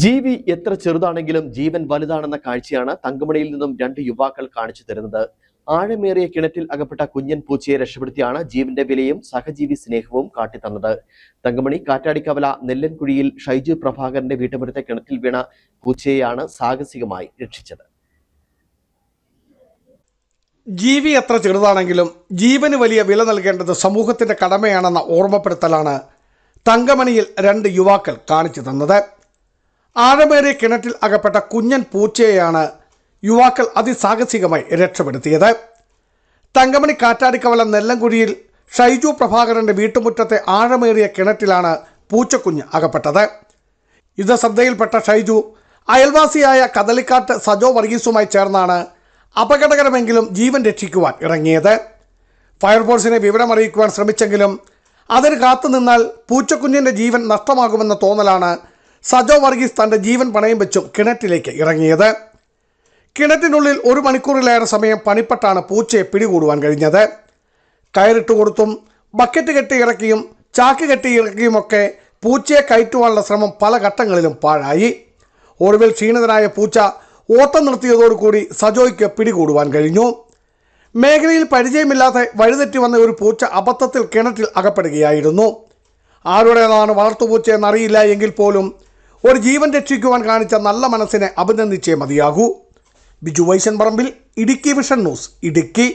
ജീവി എത്ര ചെറുതാണെങ്കിലും ജീവൻ വലുതാണെന്ന കാഴ്ചയാണ് തങ്കമണിയിൽ നിന്നും രണ്ട് യുവാക്കൾ കാണിച്ചു തരുന്നത്. ആഴമേറിയ കിണറ്റിൽ അകപ്പെട്ട കുഞ്ഞൻ പൂച്ചയെ രക്ഷപ്പെടുത്തിയാണ് ജീവന്റെ വിലയും സഹജീവി സ്നേഹവും കാട്ടിത്തന്നത്. തങ്കമണി കാറ്റാടിക്കവല നെല്ലൻകുഴിയിൽ ഷൈജു പ്രഭാകരന്റെ വീട്ടുമുറ്റത്തെ കിണറ്റിൽ വീണ പൂച്ചയെയാണ് സാഹസികമായി രക്ഷിച്ചത്. ജീവി എത്ര ചെറുതാണെങ്കിലും ജീവന് വലിയ വില നൽകേണ്ടത് സമൂഹത്തിന്റെ കടമയാണെന്ന ഓർമ്മപ്പെടുത്തലാണ് തങ്കമണിയിൽ രണ്ട് യുവാക്കൾ കാണിച്ചു തന്നത്. ആഴമേറിയ കിണറ്റിൽ അകപ്പെട്ട കുഞ്ഞൻ പൂച്ചയെയാണ് യുവാക്കൾ അതിസാഹസികമായി രക്ഷപ്പെടുത്തിയത്. തങ്കമണി കാറ്റാടിക്കവല നെല്ലംകുഴിയിൽ ഷൈജു പ്രഭാകരന്റെ വീട്ടുമുറ്റത്തെ ആഴമേറിയ കിണറ്റിലാണ് പൂച്ചക്കുഞ്ഞ് അകപ്പെട്ടത്. ഇത് ശ്രദ്ധയിൽപ്പെട്ട ഷൈജു അയൽവാസിയായ കദളിക്കാട്ട് സജോ വർഗീസുമായി ചേർന്നാണ് അപകടകരമെങ്കിലും ജീവൻ രക്ഷിക്കുവാൻ ഇറങ്ങിയത്. ഫയർഫോഴ്സിനെ വിവരമറിയിക്കുവാൻ ശ്രമിച്ചെങ്കിലും അതിന് കാത്തുനിന്നാൽ പൂച്ചക്കുഞ്ഞിന്റെ ജീവൻ നഷ്ടമാകുമെന്ന തോന്നലാണ് സജോ വർഗീസ് തന്റെ ജീവൻ പണയം വെച്ചും കിണറ്റിലേക്ക് ഇറങ്ങിയത്. കിണറ്റിനുള്ളിൽ ഒരു മണിക്കൂറിലേറെ സമയം പണിപ്പെട്ടാണ് പൂച്ചയെ പിടികൂടുവാൻ കഴിഞ്ഞത്. കയറിട്ട് കൊടുത്തും ബക്കറ്റ് കെട്ടി ഇറക്കിയും ചാക്ക് കെട്ടി ഇറക്കിയുമൊക്കെ പൂച്ചയെ കയറ്റുവാനുള്ള ശ്രമം പല ഘട്ടങ്ങളിലും പാഴായി. ഒടുവിൽ ക്ഷീണിതനായ പൂച്ച ഓട്ടം നിർത്തിയതോടുകൂടി സജോയ്ക്ക് പിടികൂടുവാൻ കഴിഞ്ഞു. മേഖലയിൽ പരിചയമില്ലാതെ വഴിതെറ്റി വന്ന ഒരു പൂച്ച അബദ്ധത്തിൽ കിണറ്റിൽ അകപ്പെടുകയായിരുന്നു. ആരുടേതാണ് വളർത്തുപൂച്ചയെന്നറിയില്ല എങ്കിൽ പോലും ഒരു ജീവൻ രക്ഷിക്കുവാൻ കാണിച്ച നല്ല മനസ്സിനെ അഭിനന്ദിച്ചേ മതിയാകൂ. Biju Vaishan Parambil Idukki vision news Idukki.